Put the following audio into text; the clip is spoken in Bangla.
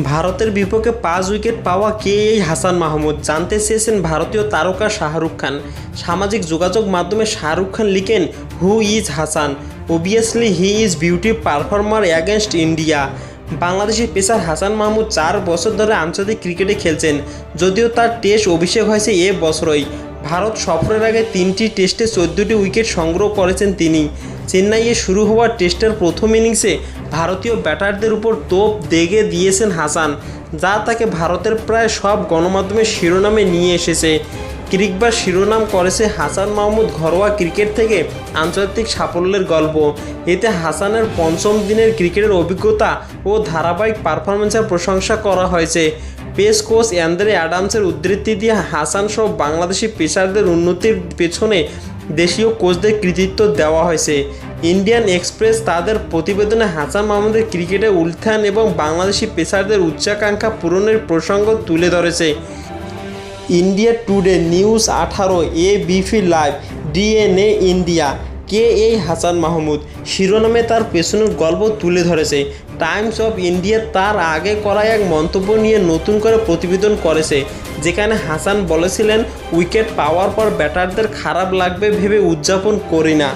ভারতের বিপক্ষে পাঁচ উইকেট পাওয়া কে এই হাসান মাহমুদ? জানতে চেয়েছেন ভারতীয় তারকা শাহরুখ খান। সামাজিক যোগাযোগ মাধ্যমে শাহরুখ খান লিখেন, who is Hasan. Obviously he is beauty performer against India. বাংলাদেশের পেসার হাসান মাহমুদ চার বছর ধরে আন্তর্জাতিক ক্রিকেটে খেলছেন, যদিও তার টেস্ট অভিষেক হয়েছে এ বছরই। ভারত সফরের আগে তিনটি টেস্টে চোদ্দোটি উইকেট সংগ্রহ করেছেন তিনি। চেন্নাইয়ে শুরু হওয়া টেস্টের প্রথম ইনিংসে ভারতীয় ব্যাটারদের উপর তোপ দেগে দিয়েছেন হাসান, যা তাকে ভারতের প্রায় সব গণমাধ্যমের শিরোনামে নিয়ে এসেছে। ক্রিকবার শিরোনাম করেছে হাসান মাহমুদ ঘরোয়া ক্রিকেট থেকে আন্তর্জাতিক সাফল্যের গল্প। এতে হাসানের পঞ্চম দিনের ক্রিকেটের অভিজ্ঞতা ও ধারাবাহিক পারফরমেন্সের প্রশংসা করা হয়েছে। পেস কোচ অ্যান্দ্রে অ্যাডামসের উদ্ধৃতি দিয়ে হাসান সহ বাংলাদেশি পেসারদের উন্নতির পেছনে দেশীয় কোচদের কৃতিত্ব দেওয়া হয়েছে। ইন্ডিয়ান এক্সপ্রেস তাদের প্রতিবেদনে হাসান মাহমুদের ক্রিকেটে উত্থান এবং বাংলাদেশি পেসারদের উচ্চাকাঙ্ক্ষা পূরণের প্রসঙ্গ তুলে ধরেছে। ইন্ডিয়া টুডে নিউজ আঠারো, এ বিফি লাইভ ডিএনএ ইন্ডিয়া। কে এই হাসান মাহমুদ? শিরোনামে তার পেছনের গল্প তুলে ধরেছে। টাইমস অফ ইন্ডিয়া তার আগে করা এক মন্তব্য নিয়ে নতুন করে প্রতিবেদন করেছে, যেখানে হাসান বলেছিলেন, উইকেট পাওয়ার পর ব্যাটারদের খারাপ লাগবে, ভেবে উদযাপন করি না।